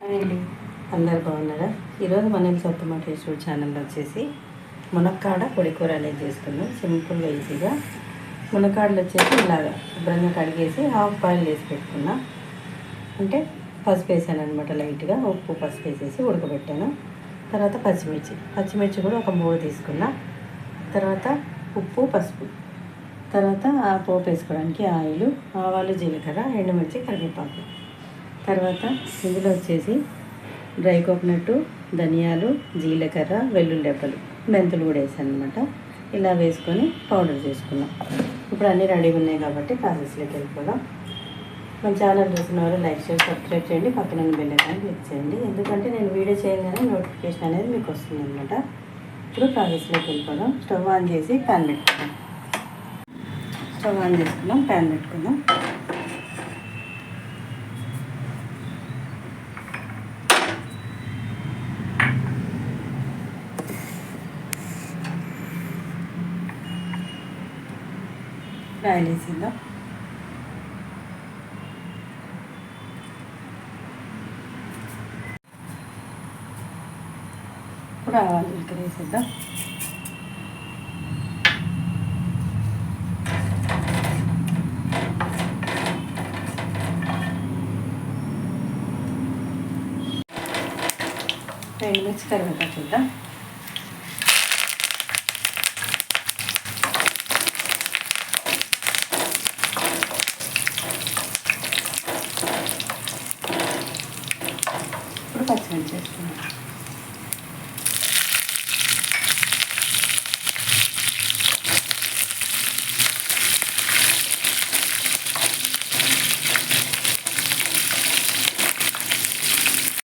అండి. అందరు బాగున్నారా? ఈరోజు మనం సొత్తమ టేస్ట్ ఛానల్లో వచ్చేసి మునక్కాడ పొడి కూర అనేది చేసుకున్నాం సింపుల్గా ఈజీగా. మునక్కాడలు వచ్చేసి ఇలాగా శుభ్రంగా కడిగేసి హాఫ్ బాయిల్ వేసి పెట్టుకున్నా. అంటే పసుపు వేసాను అనమాట లైట్గా. ఉప్పు పసుపు వేసేసి ఉడకబెట్టాను. తర్వాత పచ్చిమిర్చి. పచ్చిమిర్చి కూడా ఒక మూడు తీసుకున్నా. తర్వాత ఉప్పు పసుపు. తర్వాత ఆ పోపు వేసుకోవడానికి ఆయిల్ ఆవాలు జీలకర్ర ఎండుమిర్చి కరివేపాకు. తర్వాత ఇందులో వచ్చేసి డ్రై కోకోనట్ ధనియాలు జీలకర్ర వెల్లుల్లి రెబ్బలు మెంతులు కూడా వేసాను అనమాట ఇలా వేసుకొని పౌడర్ చేసుకున్నాం. ఇప్పుడు అన్నీ రెడీగా ఉన్నాయి కాబట్టి ప్రాసెస్లోకి వెళ్ళిపోదాం. మన ఛానల్ చూసిన వారు లైక్ చేసి సబ్స్క్రైబ్ చేయండి. పక్కన బెల్ క్లిక్ చేయండి. ఎందుకంటే నేను వీడియో చేయగానే నోటిఫికేషన్ అనేది మీకు వస్తుంది అనమాట ఇప్పుడు ప్రాసెస్లోకి వెళ్ళిపోదాం. స్టవ్ ఆన్ చేసి ప్యాన్ పెట్టుకుందాం. స్టవ్ ఆన్ చేసుకుందాం ప్యాన్ పెట్టుకుందాం. ఆయిల్ వేసేద్దాం ఇప్పుడు ఆవాలు జీలకర్ర వేసేద్దాం. రెండు మిర్చి కరివేపాకు చూద్దాం ఇప్పుడు పచ్చిమిర్చి వేసుకున్నాం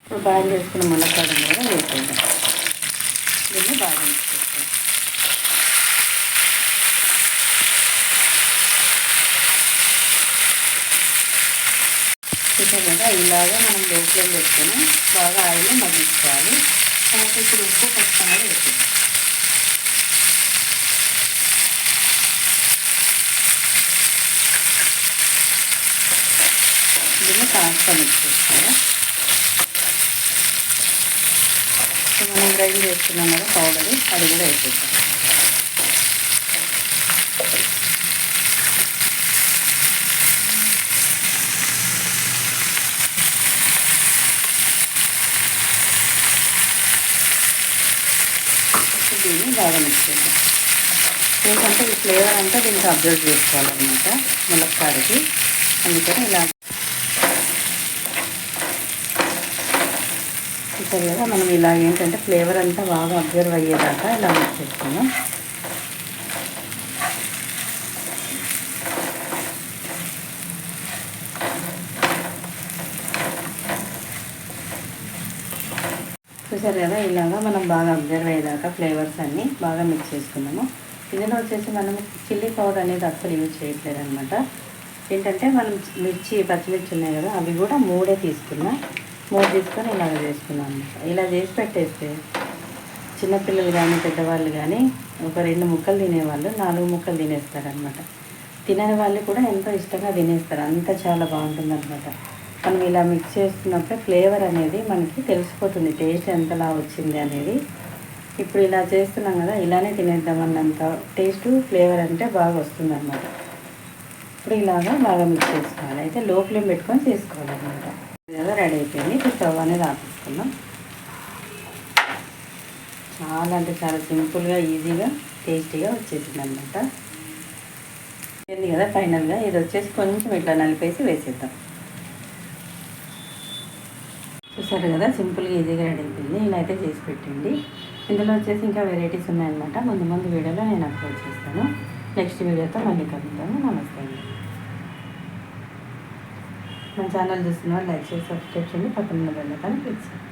ఇప్పుడు బాయిల్ చేసుకున్న మునక్కాడ కూడా వేసేద్దాం దీన్ని బాగా మిక్స్ చేసుకోండి మనం లో ఫ్లేమ్ పెట్టుకొని బాగా ఆయిల్ మగ్గించుకోవాలి. మనకి ఇప్పుడు ఉప్పు పసుపు అనేది వేసేద్దాం. దీన్ని కాస్త మిక్స్ చేసుకోవాలి. మనం గ్రైండ్ చేసుకున్నాం కదా పౌడర్ అది కూడా వేసేద్దాం. దీన్ని బాగా మిక్స్ చేద్దాం ఏంటంటే ఈ ఫ్లేవర్ అంతా దీనికి అబ్జర్వ్ చేసుకోవాలన్నమాట ములక్కాడకి అందుకని ఇలా చూసారు కదా మనం ఇలా ఏంటంటే ఫ్లేవర్ అంతా బాగా అబ్జర్వ్ అయ్యేదాకా ఇలా మిక్స్ చేసుకుందాం. చూసారు కదా ఇలాగా మనం బాగా అబ్జర్వ్ అయ్యేదాకా ఫ్లేవర్స్ అన్నీ బాగా మిక్స్ చేసుకున్నాము. ఇందులో వచ్చేసి మనం చిల్లీ పౌడర్ అనేది అస్సలు యూజ్ చేయట్లేదు అనమాట ఏంటంటే మనం మిర్చి పచ్చిమిర్చి ఉన్నాయి కదా అవి కూడా మూడే తీసుకున్నా మూడు తీసుకొని ఇలాగ చేసుకున్నాం అనమాట ఇలా చేసి పెట్టేస్తే చిన్నపిల్లలు కానీ పెద్దవాళ్ళు కానీ ఒక రెండు ముక్కలు తినేవాళ్ళు నాలుగు ముక్కలు తినేస్తారనమాట తినని వాళ్ళు కూడా ఎంతో ఇష్టంగా తినేస్తారు. అంత చాలా బాగుంటుంది అనమాట మనం ఇలా మిక్స్ చేస్తున్నప్పుడు ఫ్లేవర్ అనేది మనకి తెలిసిపోతుంది టేస్ట్ ఎంతలా వచ్చింది అనేది. ఇప్పుడు ఇలా చేస్తున్నాం కదా ఇలానే తినేద్దామన్నంత టేస్ట్ ఫ్లేవర్ అంటే బాగా వస్తుంది అన్నమాట ఇప్పుడు ఇలాగా బాగా మిక్స్ చేసుకోవాలి. అయితే లో ఫ్లేమ్ పెట్టుకొని చేసుకోవాలన్నమాట. కదా రెడీ అయిపోయింది. ఇప్పుడు స్టవ్ అనేది ఆపేసుకుందాం. చాలా అంటే చాలా సింపుల్గా ఈజీగా టేస్టీగా వచ్చేసింది అనమాట కదా ఫైనల్గా ఇది వచ్చేసి కొంచెం ఇట్లా నలిపేసి వేసేద్దాం. చూసారు కదా సింపుల్గా ఈజీగా రెడీ అయిపోయింది. ఇలా అయితే చేసి పెట్టండి ఇందులో వచ్చేసి ఇంకా వెరైటీస్ ఉన్నాయన్నమాట. ముందు ముందు వీడియోలో నేను అప్లోడ్ చేస్తాను. నెక్స్ట్ వీడియోతో మళ్ళీ కలుగుతాను నమస్తే అండి. మన ఛానల్ చూస్తున్న వాళ్ళు లైక్ చేసి సబ్స్క్రైబ్ చేయండి. పక్కన బెల్ ఐకాన్ క్లిక్ చేయండి.